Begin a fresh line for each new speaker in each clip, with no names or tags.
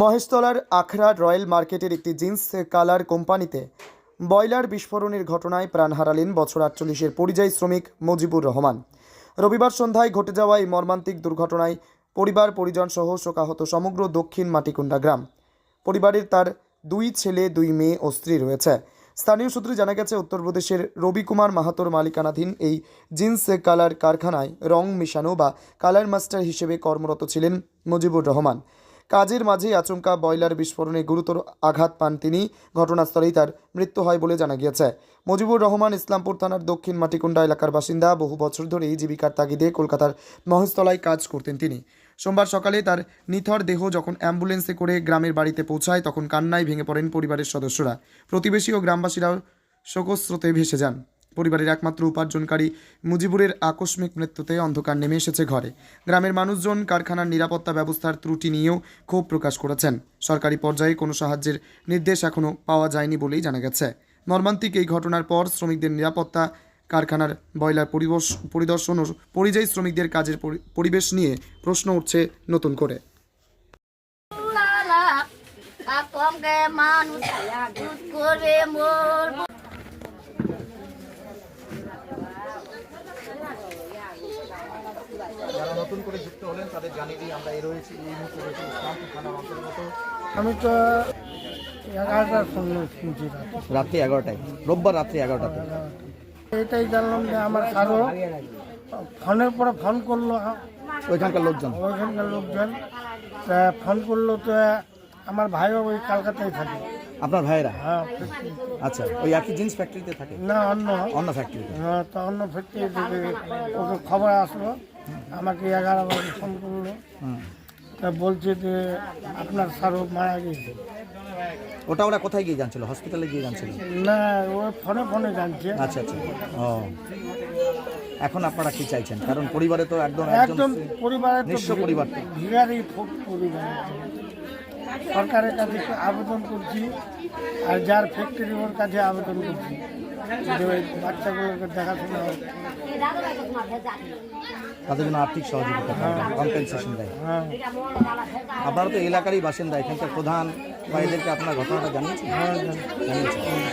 মহেশতলার আখড়া রয়্যাল মার্কেটের একটি জিন্স কালার কোম্পানিতে বয়লার বিস্ফোরণের ঘটনায় প্রাণ হারালেন বছর আটচল্লিশের পরিযায়ী শ্রমিক মজিবুর রহমান। রবিবার সন্ধ্যায় ঘটে যাওয়া এই মর্মান্তিক দুর্ঘটনায় পরিবার, পরিজন সহ শোকাহত সমগ্র দক্ষিণ মাটিকুণ্ডা গ্রাম। পরিবারের তার দুই ছেলে, দুই মেয়ে ও স্ত্রী রয়েছে। স্থানীয় সূত্রে জানা গেছে, উত্তরপ্রদেশের রবিকুমার মাহাতোর মালিকানাধীন এই জিন্স কালার কারখানায় রং মেশানো বা কালার মাস্টার হিসেবে কর্মরত ছিলেন মুজিবুর রহমান। কাজের মাঝেই আচমকা বয়লার বিস্ফোরণে গুরুতর আঘাত পান তিনি। ঘটনাস্থলেই তার মৃত্যু হয় বলে জানা গিয়েছে। মুজিবুর রহমান ইসলামপুর থানার দক্ষিণ মাটিকুণ্ডা এলাকার বাসিন্দা বহু বছর ধরেই জীবিকার তাগিদে কলকাতার মহেশতলায় কাজ করতেন তিনি। সোমবার সকালে তার নিথর দেহ যখন অ্যাম্বুলেন্সে করে গ্রামের বাড়িতে পৌঁছায়, তখন কান্নায় ভেঙে পড়েন পরিবারের সদস্যরা। প্রতিবেশী ও গ্রামবাসীরাও শোকস্রোতে ভেসে যান। পরিবারের একমাত্র উপার্জনকারী মুজিবুরের আকস্মিক মৃত্যুতে অন্ধকার নেমে এসেছে ঘরে। গ্রামের মানুষজন কারখানার নিরাপত্তা ব্যবস্থার ত্রুটি নিয়েও ক্ষোভ প্রকাশ করেছেন। সরকারি পর্যায়ে কোনো সাহায্যের নির্দেশ এখনও পাওয়া যায়নি বলেই জানা গেছে। মর্মান্তিক এই ঘটনার পর শ্রমিকদের নিরাপত্তা, কারখানার বয়লার পরিবশ, পরিদর্শন ও পরিযায়ী শ্রমিকদের কাজের পরি- পরিবেশ নিয়ে প্রশ্ন উঠছে নতুন করে।
নতুন করে যুক্ত হলেন তাদের জানিয়ে দিই আমরা এই রয়েছি এই মুহূর্তে রয়েছি ইসলামপুর থানার অন্তর্গত।
আমি তো এগারোটার সঙ্গে শুনছি
রাত্রি এগারোটায়। রোববার রাত্রি এগারোটাতে।
এটাই জানলাম যে আমার কারও ফোনের পরে ফোন করল।
ওইখানকার লোকজন।
ওইখানকার লোকজন ফোন করল তো আমার ভাইও ওই কলকাতায় থাকে।
আপনার ভাইয়েরা?
হ্যাঁ
আচ্ছা ওই একই জিন্স ফ্যাক্টরিতে থাকে?
না অন্য।
অন্য ফ্যাক্টরি
হ্যাঁ তো অন্য ফ্যাক্টরি থেকে ওকে খবর আসলো। আমাকে এগারো বার ফোন করল। তা বলছে যে আপনার স্যারও মারা গেছে।
ওটা ওরা কোথায় গিয়ে জানছিল? হসপিটালে গিয়ে জানছিল?
না ও ফোনে ফোনে জানছে।
আচ্ছা আচ্ছা। ও। এখন আপনারা কি চাইছেন? কারণ পরিবারে তো একদম একদম
পরিবারে তো
নিঃস্ব পরিবার। তো।
ভিড়ারই পরিবার সরকারের কাছে আবেদন করছি আর যার ফ্যাক্টরি ওর কাছে আবেদন করছি। বাচ্চাগুলোকে দেখাশোনা।
তাদের জন্য আর্থিক সহযোগিতা কম্পেনসেশন দেয়।
হ্যাঁ।
আপনারা তো এলাকারই বাসিন্দা এখানকার প্রধান বা এদেরকে আপনার ঘটনাটা জানিয়েছেন?
হ্যাঁ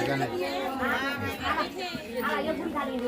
জানিয়েছেন।